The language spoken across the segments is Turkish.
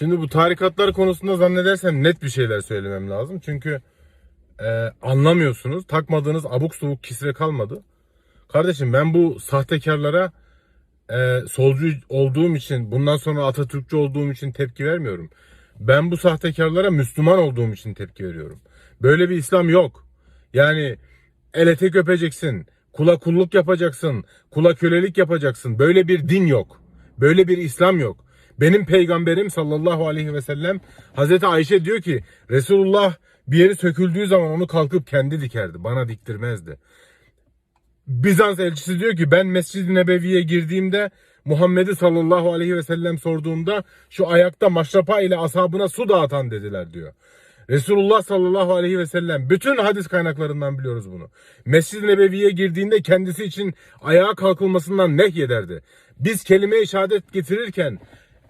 Şimdi bu tarikatlar konusunda zannedersem net bir şeyler söylemem lazım. Çünkü e, anlamıyorsunuz. Takmadığınız abuk subuk kisre kalmadı. Kardeşim ben bu sahtekarlara e, solcu olduğum için, bundan sonra Atatürkçü olduğum için tepki vermiyorum. Ben bu sahtekarlara Müslüman olduğum için tepki veriyorum. Böyle bir İslam yok. Yani el etek öpeceksin, kula kulluk yapacaksın, kula kölelik yapacaksın. Böyle bir din yok. Böyle bir İslam yok. Benim peygamberim sallallahu aleyhi ve sellem Hazreti Ayşe diyor ki Resulullah bir yeri söküldüğü zaman onu kalkıp kendi dikerdi. Bana diktirmezdi. Bizans elçisi diyor ki ben Mescid-i Nebevi'ye girdiğimde Muhammed'i sallallahu aleyhi ve sellem sorduğumda şu ayakta maşrapa ile ashabına su dağıtan dediler diyor. Resulullah sallallahu aleyhi ve sellem bütün hadis kaynaklarından biliyoruz bunu. Mescid-i Nebevi'ye girdiğinde kendisi için ayağa kalkılmasından nehyederdi. Biz kelime-i şehadet getirirken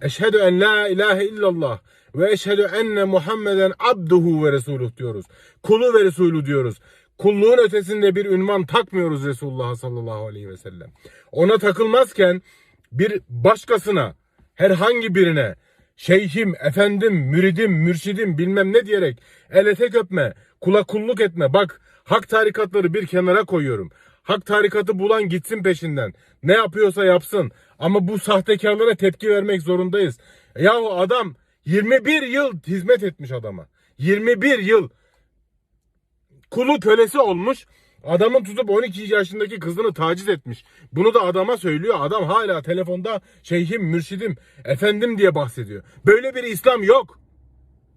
eşhedü en la ilahe illallah ve eşhedü enne Muhammeden abduhu ve resuluh diyoruz. Kulu ve resulü diyoruz. Kulluğun ötesinde bir ünvan takmıyoruz Resulullah sallallahu aleyhi ve sellem. Ona takılmazken bir başkasına herhangi birine şeyhim, efendim, müridim, mürşidim bilmem ne diyerek el etek öpme, kula kulluk etme. Bak hak tarikatları bir kenara koyuyorum. Hak tarikatı bulan gitsin peşinden. Ne yapıyorsa yapsın. Ama bu sahtekarlara tepki vermek zorundayız. Yahu adam 21 yıl hizmet etmiş adama. 21 yıl kulu kölesi olmuş. Adamın tutup 12 yaşındaki kızını taciz etmiş. Bunu da adama söylüyor. Adam hala telefonda şeyhim, mürşidim, efendim diye bahsediyor. Böyle bir İslam yok.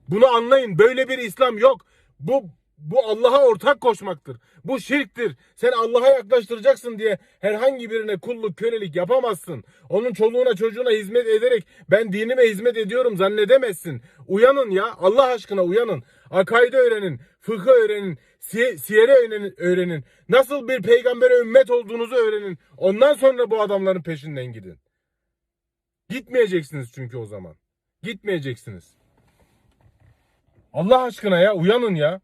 Bunu anlayın. Böyle bir İslam yok. Bu bu Allah'a ortak koşmaktır. Bu şirktir. Sen Allah'a yaklaştıracaksın diye herhangi birine kulluk, kölelik yapamazsın. Onun çoluğuna çocuğuna hizmet ederek ben dinime hizmet ediyorum zannedemezsin. Uyanın ya. Allah aşkına uyanın. Akaide öğrenin. Fıkıh öğrenin. Si siyere öğrenin, öğrenin. Nasıl bir peygambere ümmet olduğunuzu öğrenin. Ondan sonra bu adamların peşinden gidin. Gitmeyeceksiniz çünkü o zaman. Gitmeyeceksiniz. Allah aşkına ya uyanın ya.